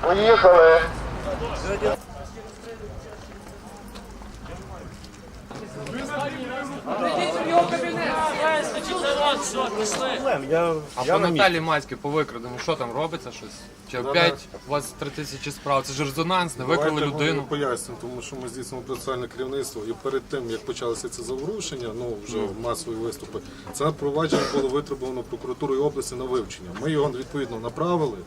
Поїхали. Я, А по. Наталі Мацькій по викраденню, що там робиться щось? Чи опять у вас три тисячі справ? Це ж резонансне, викрали Давайте ми людину. Поясню, тому що ми здійснюємо процесуальне керівництво, і перед тим як почалося це заворушення, ну вже масові виступи, це провадження було витребувано прокуратурою області на вивчення. Ми його відповідно направили.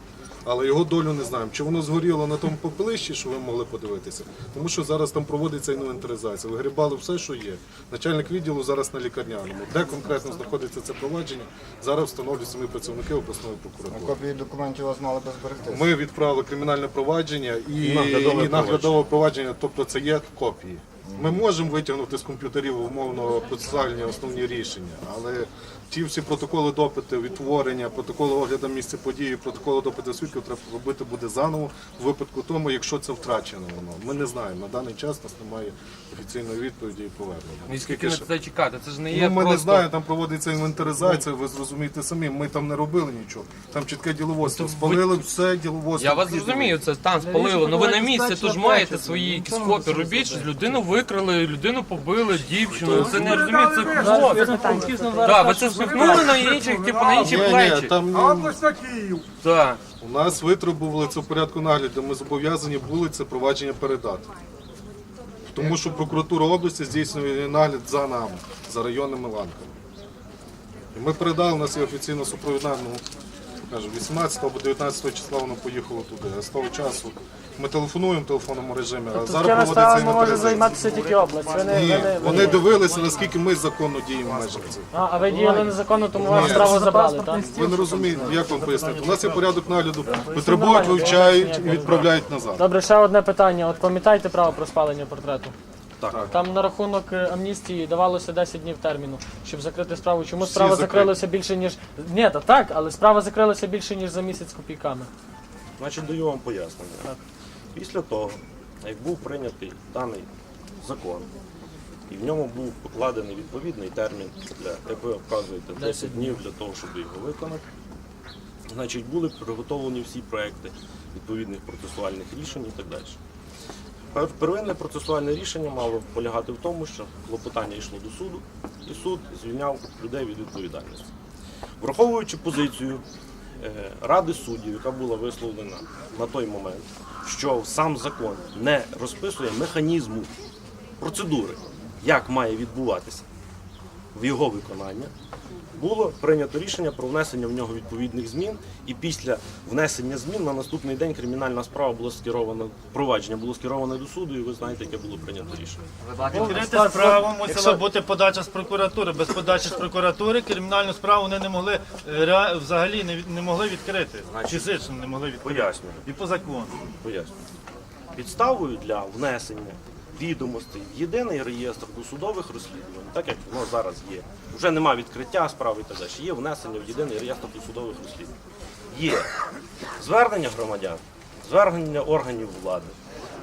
Але його долю не знаємо. Чи воно згоріло на тому попелищі, що ви могли подивитися? Тому що зараз там проводиться інвентаризація. Вигрібали все, що є. Начальник відділу зараз на лікарняному. Де конкретно знаходиться це провадження, зараз встановлюють самі працівники обласної прокуратури. Копії документів у вас мали би зберегтися. Ми відправили кримінальне провадження і Наглядове і наглядове провадження, тобто це є копії. Ми можемо витягнути з комп'ютерів умовно процесуальні основні рішення, але ті всі протоколи допити, відтворення, протоколи огляду місця події, протоколи допиту свідків треба робити буде заново в випадку тому, якщо це втрачено воно. Ми не знаємо. На даний час нас немає офіційної відповіді і повернення. Ну, і скільки ж- це чекати? Це ж не є Ну, ми просто... не знаємо, там проводиться інвентаризація, ви зрозумієте самі. Ми там не робили нічого. Там чітке діловодство. Спалили все діловодство. Я вас вкидали. розумію, це там спалило. Ну ви на місці тож маєте свої якісь копії. Робіть щось, людину викрали, людину побили, дівчину. Це не розумію, це хлопець. Так, ви це спихнули на інших, типу на інші Ні, ні, плечі. там Так. у нас витребували це в порядку нагляду. Ми зобов'язані були це провадження передати. Тому що прокуратура області здійснює нагляд за нами, за районними ланками. І ми передали, у нас є офіційно супровідна, ну, кажу, 18 або 19 числа воно поїхало туди. А з того часу ми телефонуємо в телефонному режимі, а зараз Такими проводиться справами може інвентаризація. займатися тільки область. Ви не, Ні, ви не, вони дивилися, наскільки ми законно діємо в межах цих. а, а ви діяли незаконно, тому вас справу забрали, так? Ви не розумієте, як вам пояснити? У нас є порядок нагляду, витребують, вивчають і відправляють назад. Добре, ще одне питання. От пам'ятаєте право про спалення портрету? Так. Там на рахунок е, амністії давалося 10 днів терміну, щоб закрити справу. Чому справа закриті. закрилася більше ніж. Ні, та так, але справа закрилася більше ніж за місяць з копійками. Значить, даю вам пояснення. Після того, як був прийнятий даний закон, і в ньому був покладений відповідний термін, для, як ви вказуєте, 10 днів для того, щоб його виконати, значить, були приготовлені всі проекти відповідних процесуальних рішень і так далі. Первинне процесуальне рішення мало полягати в тому, що клопотання йшло до суду, і суд звільняв людей від відповідальності. Враховуючи позицію Ради суддів, яка була висловлена на той момент, що сам закон не розписує механізму процедури, як має відбуватися в його виконання, було прийнято рішення про внесення в нього відповідних змін, і після внесення змін на наступний день кримінальна справа була скерована, провадження було скероване до суду, і ви знаєте, яке було прийнято рішення. Відкрити справу мусила бути подача з прокуратури. Без подачі з прокуратури кримінальну справу вони не могли е, ре- взагалі не, від- не могли відкрити. Фізично не могли відкрити. Пояснюю. І по закону. Пояснюю. Підставою для внесення відомостей в єдиний реєстр досудових розслідувань, так як воно зараз є. Вже нема відкриття справи і так далі. Є внесення в єдиний реєстр досудових розслідувань. Є звернення громадян, звернення органів влади,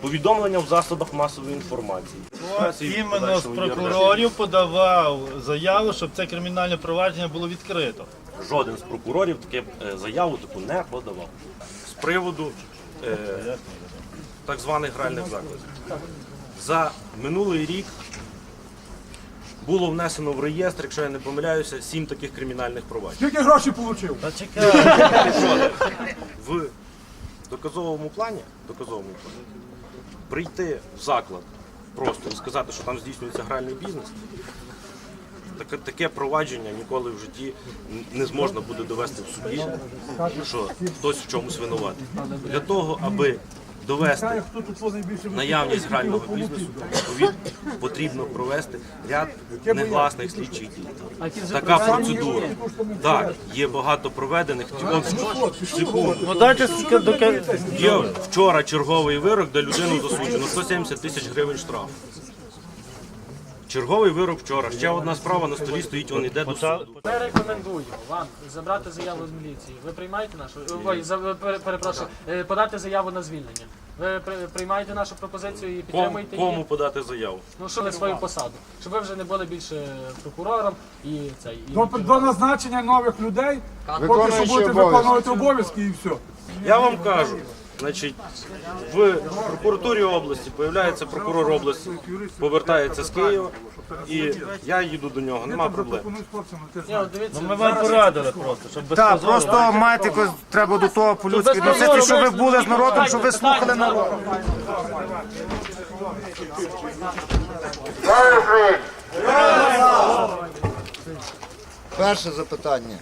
повідомлення в засобах масової інформації. Іменно з прокурорів подавав заяву, щоб це кримінальне провадження було відкрито. Жоден з прокурорів таке е, заяву таку не подавав. З приводу е, так званих гральних закладів. За минулий рік було внесено в реєстр, якщо я не помиляюся, сім таких кримінальних проваджень. Скільки грошей отримав? Та чекай. В доказовому плані, доказовому плані прийти в заклад просто і сказати, що там здійснюється гральний бізнес. Таке, таке провадження ніколи в житті не зможна буде довести в суді, що хтось в чомусь винуватий. Для того, аби довести наявність грального бізнесу, відповідно, потрібно провести ряд негласних слідчих дій. Така процедура. Так, є багато проведених. Секунду. Ну дайте Є вчора черговий вирок, де людину засуджено 170 тисяч гривень штраф. Черговий вирок вчора. Ще одна справа на столі стоїть, він йде до суду. Ми рекомендуємо вам забрати заяву з міліції. Ви приймаєте нашу? Ой, за- пере- перепрошую, е, подати заяву на звільнення. Ви при- приймаєте нашу пропозицію і Кому, підтримуєте кому подати заяву? Ну, що ви свою посаду? Щоб ви вже не були більше прокурором і цей. І... До, до назначення нових людей, поки що Виконуючи будете обов'язки. виконувати обов'язки і все. Я вам кажу, значить, в прокуратурі області появляється прокурор області, повертається з Києва, і я їду до нього, нема проблем. Дивіться, Ми вам порадили просто, щоб без Так, позору. просто маєте якось треба до того по-людськи відносити, щоб ви ви- були з народом, щоб ви слухали народ. Перше запитання.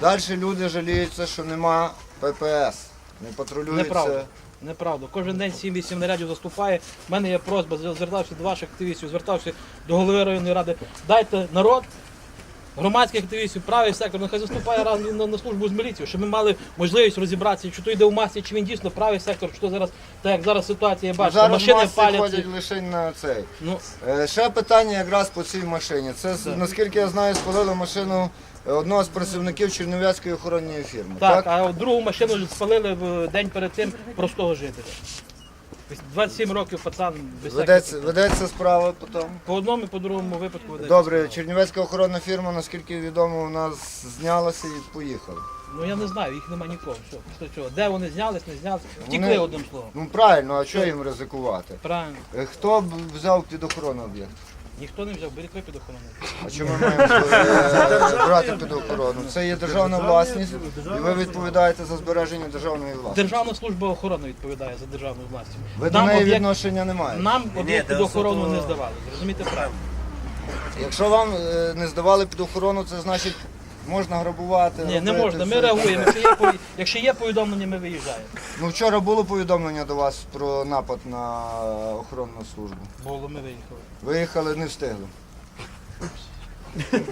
Далі люди жаліються, що нема ППС. Не патрулюється. Неправда. Неправда. Кожен день 7-8 нарядів заступає. У мене є просьба, звертався до ваших активістів, звертався до голови районної ради. Дайте народ, громадських активістів, правий сектор, нехай заступає раз на, на службу з міліцією, щоб ми мали можливість розібратися, чи то йде в масі, чи він дійсно правий сектор, чи то зараз, так як зараз ситуація, я бачу, Зараз машини маси паляться. ходять лише на цей. Ну, Е, Ще питання якраз по цій машині. Це, наскільки я знаю, спалили машину одного з працівників Чернівецької охоронної фірми. так, а другу машину спалили в день перед тим простого жителя. 27 років пацан без Ведеться, всяких- ведеться справа потім. По одному і по другому випадку ведеться. Добре, Чернівецька охоронна фірма, наскільки відомо, у нас знялася і поїхала. Ну я не знаю, їх нема нікого. Все, після чого? Де вони знялись, не знялись? Втекли Вони- одним словом. Ну правильно, а що їм ризикувати? Правильно. Е, Хто б взяв під охорону об'єкт? Ніхто не взяв, беріть ви під охорону. А чому ми маємо е, брати під охорону? Це є державна власність, і ви відповідаєте за збереження державної власності. Державна служба охорони відповідає за державну власність. Ви до неї об'єкт, відношення не маєте. нам об'єкт під охорону не здавали. Розумієте правильно? Якщо вам е, не здавали під охорону, це значить можна грабувати. Ні, не робити можна. Ми реагуємо. Якщо є, пові- якщо є повідомлення, ми виїжджаємо. Ну вчора було повідомлення до вас про напад на охоронну службу. Було, ми виїхали. Виїхали, не встигли.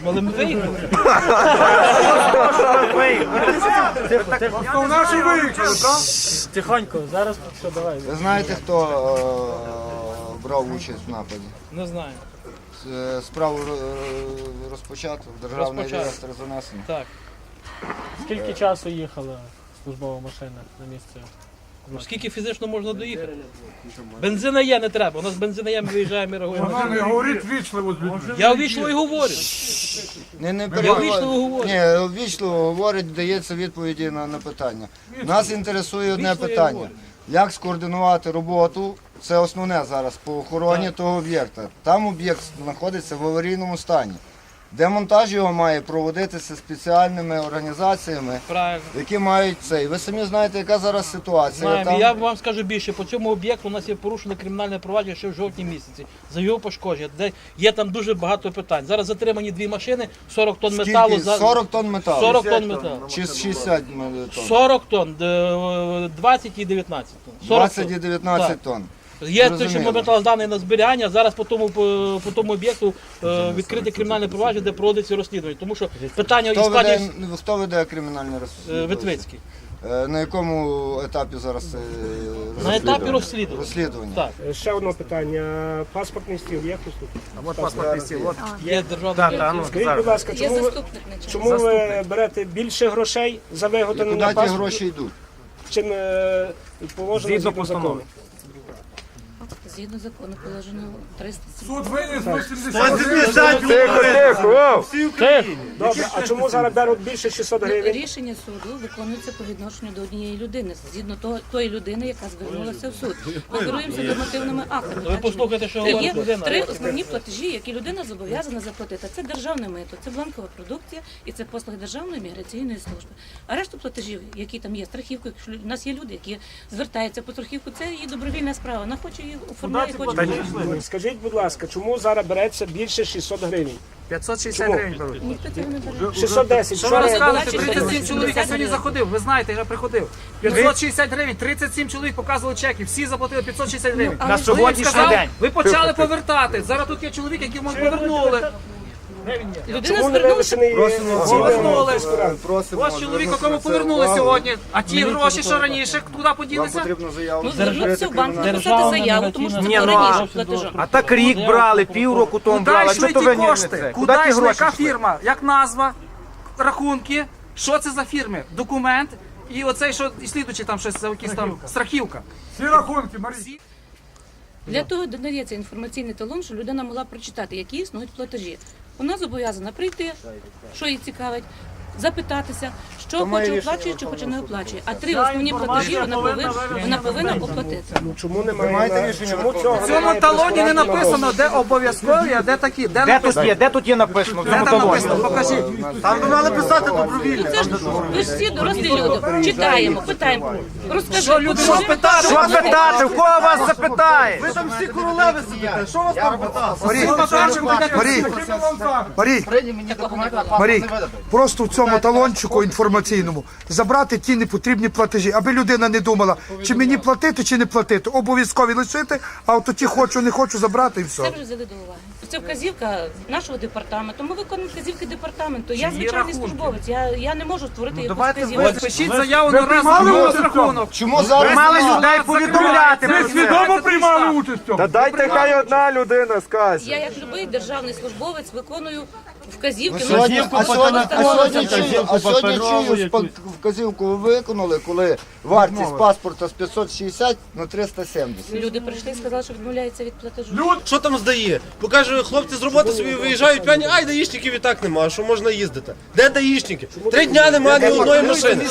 Але ми виїхали. Тихонько, зараз все, давай. Ви знаєте, хто е, брав участь в нападі? Не знаю. Е, Справу е, розпочато, в державний Розпочато. реєстр занесено. Так. Скільки часу їхала службова машина на місце? Ну, скільки фізично можна доїхати? Бензина є, не треба. У нас бензина є, ми виїжджаємо і реагуємо. Не говорить вічливо з людьми. Я увічливо і говорю. Не, не Я перебивай. ввічливо говорю. Ні, ввічливо говорить, дається відповіді на, на питання. Нас інтересує одне Ввічливо питання. говорю. Як скоординувати роботу? Це основне зараз по охороні того об'єкта. Там об'єкт знаходиться в аварійному стані. Демонтаж його має проводитися спеціальними організаціями, Правильно. які мають цей. Ви самі знаєте, яка зараз ситуація. Знаємо. Там... Я вам скажу більше, по цьому об'єкту у нас є порушено кримінальне провадження ще в жовтні місяці за його пошкодження, де є там дуже багато питань. Зараз затримані дві машини, 40 тонн Скільки? металу за 40 тонн металу. 40 тонн металу. Чи 60 тонн? 40 тонн, е, 20 і 19 тонн. 40 20 і тонн. 19 Так. тонн. Є Зрозуміло. що метал зданий на зберігання, зараз по тому, по, по тому об'єкту е, відкрите кримінальне провадження, де проводиться розслідування. Тому що питання Хто і складі веде, хто веде кримінальне е, розслідування? Витвицький. Е, На якому етапі зараз це На етапі розслідування. розслідування? Так, Ще одне питання. Паспортний стіл є хтось тут? є державна. Скажіть, будь ласка, Є чому ви, заступник начальника. чому ви берете більше грошей за І виготовлення куди ті паспорту, гроші йдуть? чим е, положено згідно закону? Згідно закону положено 300 Суд виніс Добре, а чому зараз беруть більше 600 гривень? Рішення суду виконується по відношенню до однієї людини, згідно того, тої людини, яка звернулася в суд. Ми керуємося нормативними актами. Ви послухайте, що Є три основні платежі, які людина зобов'язана заплатити. Це державне мито, це бланкова продукція і це послуги Державної міграційної служби. А решту платежів, які там є, страхівку, якщо у нас є люди, які звертаються по страхівку, це її добровільна справа. Вона хоче її оформляє, хоче. Скажіть, будь ласка, чому зараз береться більше 600 гривень? 560 Чому? гривень беруть. Ніхто цього не бере. 610. Що ви Вчора розказуєте? була 37 чоловік, я сьогодні заходив, ви знаєте, я приходив. 560 гривень, 37 чоловік показували чеки, всі заплатили 560 гривень. На Ви їм сказали, ви почали повертати. Зараз тут є чоловік, який ми повернули. Людина звернулася. Повернули. Просимо Ось чоловік, якому повернули сьогодні. А ті гроші, що раніше, куди поділися? потрібно заяву. Ну, звернутися в банк, написати заяву, тому що це було ну, раніше платежом. А так рік брали, півроку Куди йшли ті кошти? Куди йшли? Яка фірма? Як назва? Рахунки? Що це за фірми? Документ? І оцей, що і слідуючий там щось, якісь там страхівка. Для того додається інформаційний талон, щоб людина могла прочитати, які існують платежі. Вона зобов'язана прийти, що її цікавить, запитатися, що хоче оплачує, чи хоче не оплачує. А три основні платежі вона повинна, вона повинна оплатити. Ну чому Ви немає? маєте рішення Чому цього В цьому талоні не написано, де обов'язкові, а де такі. Де Де тут написано? є? Де тут є написано? в Де цьому там талоні? написано? Покажіть. Там би мали писати добровільне. Ну, Це ж ви ж всі дорослі люди. Читаємо, питаємо. Розкажи, Що люди покажи. що питати? Що питати? В кого вас запитає? Ви там всі королеви сидите. Що вас там питати? Марій, Марій, просто в цьому талончику інформаційному забрати ті непотрібні платежі, аби людина не думала, чи мені платити, чи не платити. Обов'язкові лишити, а от ті хочу, не хочу забрати і все. Це вже взяли до уваги. Це вказівка нашого департаменту. Ми виконуємо вказівки департаменту. Я звичайний службовець. Я, я не можу створити якусь давайте вказівку. Пишіть заяву на раз розрахунок. Чому зараз Мали людей повідомляти. Ми свідомо приймали участь в цьому. Та дайте хай одна людина скаже. Я, як будь-який державний службовець, виконую вказівки. Сьогодні, нашого а сьогодні, а сьогодні, чию, а сьогодні чию спа- вказівку ви виконали, коли вартість паспорта з 560 на 370. Люди прийшли і сказали, що відмовляються від платежу. Що там здає? Покаже, хлопці з роботи собі виїжджають п'яні, ай, даїшників і так нема, що можна їздити. Де даїшники? Три дня немає ні одної машини.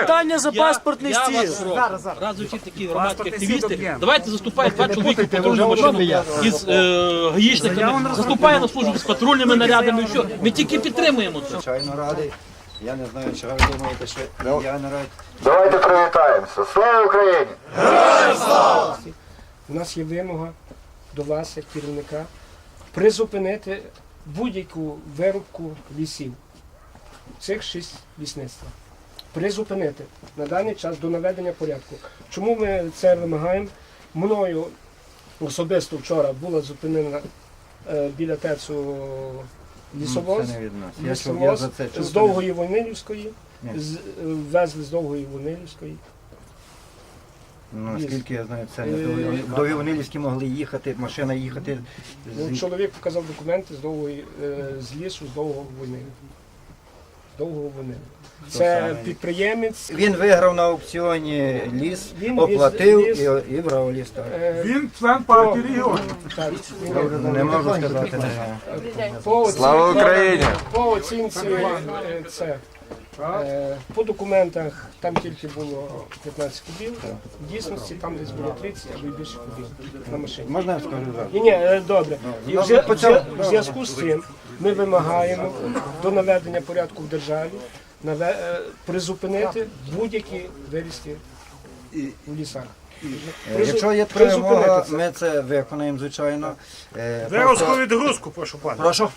Питання за паспортний Я вас прошу. Раз усі такі громадські активісти, давайте заступайте два чоловіки в патрульну машину із е, гаїшниками, заступає на службу з патрульними нарядами. все. Ми тільки підтримуємо це. Звичайно радий. Я не знаю, чого ви думаєте, що я не радий. Давайте привітаємося. Слава Україні! Слава! У нас є вимога до вас, як керівника, призупинити будь-яку вирубку лісів. Цих шість лісництва. Призупинити на даний час до наведення порядку. Чому ми це вимагаємо? Мною особисто вчора була зупинена біля ТЕЦу лісовоз. Це не від нас. Я чув, Лісовоз я за це чув. з Довгої Войнилівської, Ні. з, е, везли з Довгої Войнилівської. Ну, наскільки я знаю, це не Е, до, до Іванилівські могли їхати, машина їхати. Ну, з- чоловік показав документи з довгої е, з лісу, з довгого вини. З довгого вини. Це підприємець. Він виграв на аукціоні ліс, Він оплатив ліс- і, і брав ліс. Так. е, Він член партії регіонів. так, Не можу сказати. Не. по оцінці- Слава Україні! По оцінці е, це. е, По документах там тільки було 15 кубів, в дійсності там десь було 30 або й більше кубів на машині. Можна я скажу зараз? Ні, ні, е, добре. І ну, в зв'я- в цьому- в зв'язку з цим ми вимагаємо до наведення порядку в державі е, призупинити будь-які вирізки у лісах. Е, Якщо є призупинити перемога, ми це виконаємо, звичайно. Е, просто- відгрузку, прошу пане. Прошу.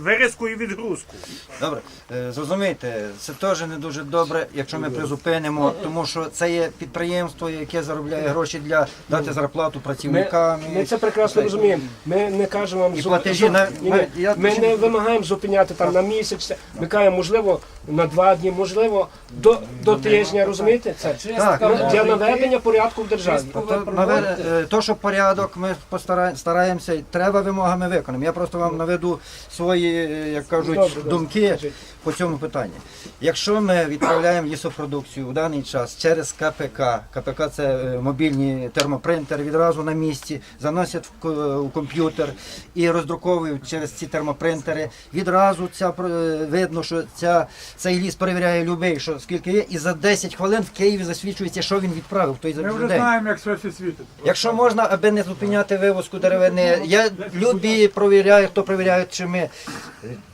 Вирізку і відгрузку. Добре, Е, зрозумійте, це теж не дуже добре, якщо ми призупинимо, тому що це є підприємство, яке заробляє гроші для дати зарплату Ми, працівникам. ми це прекрасно розуміємо. Ми не кажемо вам І зуп- платежі зуп- на- Ні, ні. ми- я- Ми не вимагаємо зупиняти там на місяць. Ми кажемо, можливо, на два дні, можливо, до, до тижня, розумієте? Це Так, Ну, для наведення порядку в державі. Тобто, наве- е, то, що порядок, ми постара- стараємося, і треба вимогами виконаємо. Я просто вам наведу свої, е, як кажуть, Добре, добре, думки. По цьому питанню. Якщо ми відправляємо лісопродукцію в даний час через КПК, КПК це е, мобільні термопринтери, відразу на місці, заносять в, комп'ютер і роздруковують через ці термопринтери. Відразу ця е, видно, що ця, цей ліс перевіряє любий, що скільки є, і за 10 хвилин в Києві засвідчується, що він відправив. Той Ми вже день. знаємо, як все світить. Якщо можна, аби не зупиняти вивозку деревини, я любі провіряю, хто провіряє, чи ми.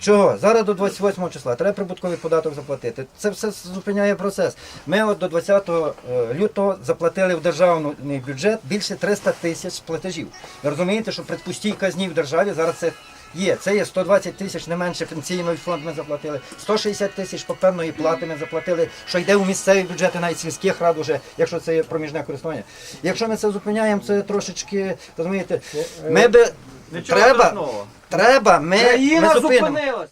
Чого? Зараз до 28 числа треба прибутковий податок заплатити. Це все зупиняє процес. Ми от до 20 е, лютого заплатили в державний бюджет більше 300 тисяч платежів. Ви розумієте, що при пустій казні в державі зараз це. Є, це є 120 тисяч, не менше пенсійний фонд ми заплатили, 160 тисяч по певної плати ми заплатили, що йде у місцеві бюджети, навіть сільських рад уже, якщо це є проміжне користування. Якщо ми це зупиняємо, це трошечки, розумієте, ми би треба, треба, ми, ми зупинимо.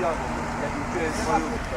要我你时间去追溯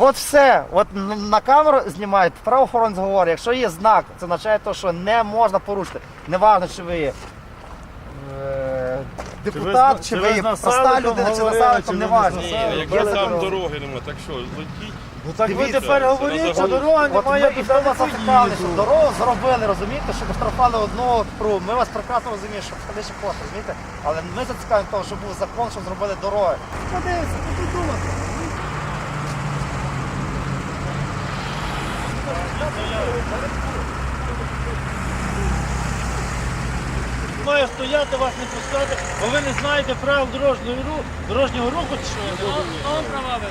От все. От на камеру знімають, правоохоронець говорить, якщо є знак, це означає те, що не можна порушити. Неважно, чи ви є е, депутат, чи чи ви ви є проста людина, чи неважно. не з Є. Там дороги нема, так що, летіть. Ну так ви Дивіться, тепер говоріть, що дорога От немає, ми і хто нас не що дорогу зробили, розумієте, щоб штрафували одного кру. Ми вас прекрасно розуміємо, що лише кошти, розумієте? Але ми зацікавлені того, щоб був закон, щоб зробили дороги. Подивіться, тут Має стояти, вас не пускати, бо ви не знаєте правил дорожнього руху, дорожнього руху чи що? Он права ви.